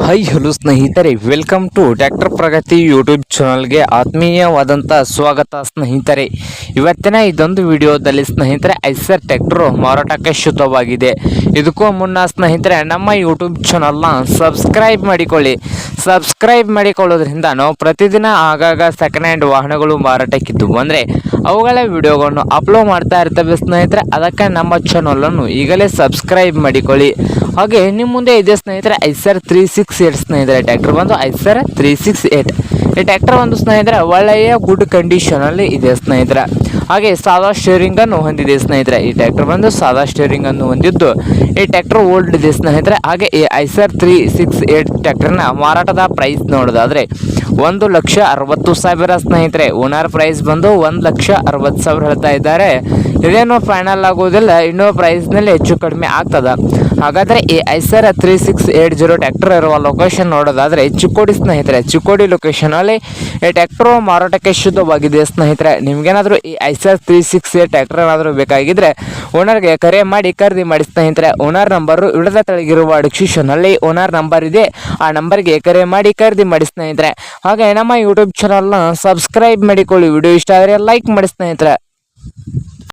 High hello ಸ್ನೇಹಿತರೆ. Welcome to doctor Pragati YouTube ಚಾನಲ್ಗೆ ಆತ್ಮೀಯವಾದಂಥ ಸ್ವಾಗತ, ಸ್ನೇಹಿತರೆ. ಇವತ್ತಿನ ಇದೊಂದು ವಿಡಿಯೋದಲ್ಲಿ, ಸ್ನೇಹಿತರೆ, ಐಸರ್ ಟ್ಯಾಕ್ಟ್ರು ಮಾರಾಟಕ್ಕೆ ಶುದ್ಧವಾಗಿದೆ. ಇದಕ್ಕೂ ಮುನ್ನ, ಸ್ನೇಹಿತರೆ, ನಮ್ಮ ಯೂಟ್ಯೂಬ್ ಚಾನಲ್ನ ಸಬ್ಸ್ಕ್ರೈಬ್ ಮಾಡಿಕೊಳ್ಳಿ. ಸಬ್ಸ್ಕ್ರೈಬ್ ಮಾಡಿಕೊಳ್ಳೋದ್ರಿಂದ ನಾವು ಪ್ರತಿದಿನ ಆಗಾಗ ಸೆಕೆಂಡ್ ಹ್ಯಾಂಡ್ ವಾಹನಗಳು ಮಾರಾಟಕ್ಕಿದ್ದು. ಅಂದರೆ ಅವುಗಳ ವಿಡಿಯೋಗಳನ್ನು ಅಪ್ಲೋಡ್ ಮಾಡ್ತಾ ಇರ್ತವೆ ಸ್ನೇಹಿತರೆ, ಅದಕ್ಕೆ ನಮ್ಮ ಚಾನಲನ್ನು ಈಗಲೇ ಸಬ್ಸ್ಕ್ರೈಬ್ ಮಾಡಿಕೊಳ್ಳಿ. ಹಾಗೆ ನಿಮ್ಮ ಮುಂದೆ ಇದೆ ಸ್ನೇಹಿತರೆ ಐಸರ್ ತ್ರೀ ಸಿಕ್ಸ್ ಏಟ್ ಸ್ನೇಹಿತರೆ ಟ್ಯಾಕ್ಟರ್ ಬಂದು ಐಸರ್ ತ್ರೀ ಸಿಕ್ಸ್ ಏಟ್ ಈ ಟ್ಯಾಕ್ಟರ್ ಒಂದು ಸ್ನೇಹಿತರೆ, ಒಳ್ಳೆಯ ಗುಡ್ ಕಂಡೀಷನಲ್ಲಿ ಇದೆ ಸ್ನೇಹಿತರೆ. ಹಾಗೆ ಸಾದಾ ಸ್ಟೇರಿಂಗ್ ಅನ್ನು ಹೊಂದಿದೆ ಸ್ನೇಹಿತರೆ. ಈ ಟ್ರ್ಯಾಕ್ಟರ್ ಬಂದು ಸಾದಾ ಸ್ಟೇರಿಂಗ್ ಅನ್ನು ಹೊಂದಿದ್ದು, ಈ ಟ್ರ್ಯಾಕ್ಟರ್ ಓಲ್ಡ್ ಇದೆ ಸ್ನೇಹಿತರೆ. ಹಾಗೆ ಈ ಐಸರ್ ತ್ರೀ ಸಿಕ್ಸ್ ಏಟ್ ಟ್ರ್ಯಾಕ್ಟರ್ನ ಮಾರಾಟದ ಪ್ರೈಸ್ ನೋಡೋದಾದ್ರೆ, ಒಂದು ಲಕ್ಷ ಅರವತ್ತು ಸಾವಿರ ಸ್ನೇಹಿತರೆ. ಓನರ್ ಪ್ರೈಸ್ ಬಂದು ಒಂದು ಲಕ್ಷ ಅರವತ್ತು ಸಾವಿರ ಹೇಳ್ತಾ ಇದ್ದಾರೆ. ಇದೇನು ಫೈನಲ್ ಆಗೋದಿಲ್ಲ, ಇನ್ನೂ ಪ್ರೈಸ್ನಲ್ಲಿ ಹೆಚ್ಚು ಕಡಿಮೆ ಆಗ್ತದ. ಹಾಗಾದರೆ ಈ Eicher three six eight zero tractor ಇರುವ ಲೊಕೇಶನ್ ನೋಡೋದಾದರೆ ಚಿಕ್ಕೋಡಿ ಸ್ನೇಹಿತರೆ, ಚಿಕ್ಕೋಡಿ ಲೊಕೇಶನಲ್ಲಿ ಟ್ಯಾಕ್ಟ್ರು ಮಾರಾಟಕ್ಕೆ ಶುದ್ಧವಾಗಿದೆ ಸ್ನೇಹಿತರೆ. ನಿಮಗೇನಾದರೂ ಈ Eicher three six eight tractor ಏನಾದರೂ ಬೇಕಾಗಿದ್ದರೆ ಓನರ್ಗೆ ಕರೆ ಮಾಡಿ, ಖರೀದಿ ಮಾಡಿ ಸ್ನೇಹಿತರೆ. ಓನರ್ ನಂಬರು ಇಡದ ತಳಗಿರುವ ಡಿಸ್ಕ್ರಿಪ್ಷನಲ್ಲಿ ಓನರ್ ನಂಬರ್ ಇದೆ. ಆ ನಂಬರ್ಗೆ ಕರೆ ಮಾಡಿ, ಖರೀದಿ ಮಾಡಿ ಸ್ನೇಹಿತರೆ. ಹಾಗೆ ನಮ್ಮ ಯೂಟ್ಯೂಬ್ ಚಾನಲ್ನ ಸಬ್ಸ್ಕ್ರೈಬ್ ಮಾಡಿಕೊಳ್ಳಿ. ವಿಡಿಯೋ ಇಷ್ಟ ಆದರೆ ಲೈಕ್ ಮಾಡಿ ಸ್ನೇಹಿತರೆ.